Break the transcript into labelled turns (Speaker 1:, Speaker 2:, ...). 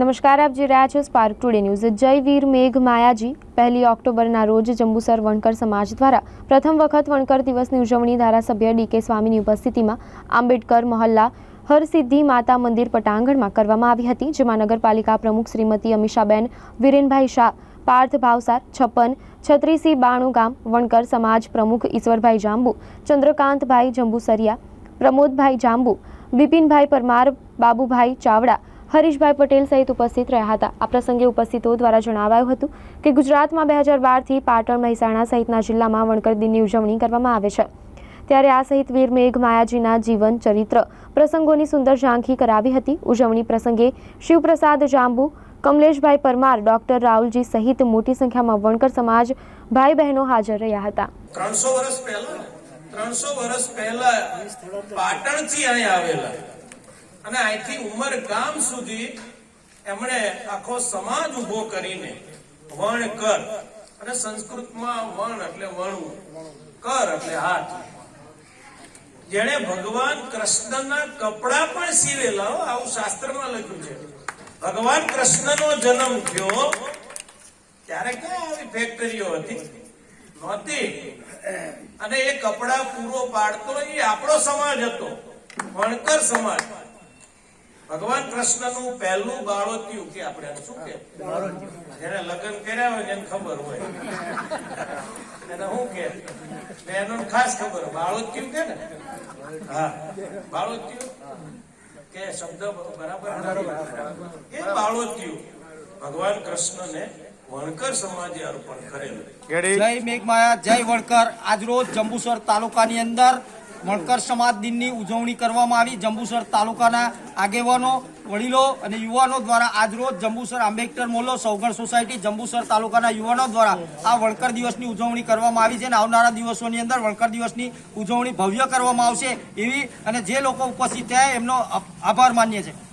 Speaker 1: નમસ્કાર, આપ જોઈ રહ્યા છો સ્પાર્ક ટુડે ન્યૂઝ જય વીર મેઘ માયાજી. પહેલી ઓક્ટોબરના રોજ જંબુસર વણકર સમાજ દ્વારા પ્રથમ વખત વણકર દિવસની ઉજવણી ધારાસભ્ય ડીકે સ્વામીની ઉપસ્થિતિમાં આંબેડકર મહોલ્લા હરસિદ્ધિ માતા મંદિર પટાંગણમાં કરવામાં આવી હતી, જેમાં નગરપાલિકા પ્રમુખ શ્રીમતી અમીષાબેન, વિરેનભાઈ શાહ, પાર્થ ભાવસાર, છપ્પન, છત્રીસી બાણું ગામ, વણકર સમાજ પ્રમુખ ઈશ્વરભાઈ જાંબુ, ચંદ્રકાંતભાઈ જંબુસરિયા, પ્રમોદભાઈ જાંબુ, બિપિનભાઈ પરમાર, બાબુભાઈ ચાવડા હરીશભાઈ પટેલ સહિત ઉપસ્થિત રહ્યા હતા. આ પ્રસંગે ઉપસ્થિતો દ્વારા જણાવાયું હતું કે ગુજરાતમાં બે હજાર બારથી પાટણ મહેસાણા સહિતના જિલ્લામાં વણકર દિનની ઉજવણી કરવામાં આવે છે. ત્યારે આ સહિત વીર મેઘ માયાજીના જીવન ચરિત્ર પ્રસંગોની સુંદર ઝાંખી કરાવી હતી. ઉજવણી પ્રસંગે શિવપ્રસાદ જાંબુ, કમલેશભાઈ પરમાર, ડોક્ટર રાહુલજી સહિત મોટી સંખ્યામાં વણકર સમાજ ભાઈ બહેનો હાજર રહ્યા હતા.
Speaker 2: ત્રણસો વર્ષ પહેલા ત્રણસો વર્ષ પહેલા પાટણથી અહીં આવેલા અને અહીંથી ઉમર ગામ સુધી એમણે આખો સમાજ ઊભો કરીને વણ કર અને સંસ્કૃતમાં વણ એટલે વણવું, કર એટલે હાથ. જેણે ભગવાન કૃષ્ણના કપડા પણ સીવેલા આવું શાસ્ત્રમાં લખ્યું છે. ભગવાન કૃષ્ણનો જન્મ થયો ત્યારે ક્યાં આવી ફેક્ટરીઓ હતી? નહોતી. અને એ કપડા પૂરો પાડતો એ આપણો સમાજ હતો, વણકર સમાજ. ભગવાન કૃષ્ણનું પહેલું બાળોત્યું કે આપણે શું કે જેને લગ્ન કર્યા હોય એને ખબર હોય. એને શું કે એનો ખાસ ખબર બાળોત્યુ કે ને? હા. બાળોત્યું કે શબ્દ બરાબર? એ બાળોત્યું ભગવાન કૃષ્ણને વણકર સમાજે અર્પણ કરેલું.
Speaker 3: જય મેઘમાયા જય વણકર. આજરોજ જંબુસર તાલુકાની અંદર વણકર સમાજ દિનની ઉજવણી કરવામાં આવી. જંબુસર તાલુકાના આગેવાનો, વડીલો અને યુવાનો દ્વારા આજરોજ જંબુસર આંબેડકર મોલો સૌગણ સોસાયટી જંબુસર તાલુકાના યુવાનો દ્વારા આ વણકર દિવસની ઉજવણી કરવામાં આવી છે અને આવનારા દિવસોની અંદર વણકર દિવસની ઉજવણી ભવ્ય કરવામાં આવશે એવી અને જે લોકો ઉપસ્થિત થયા એમનો આભાર માન્ય છે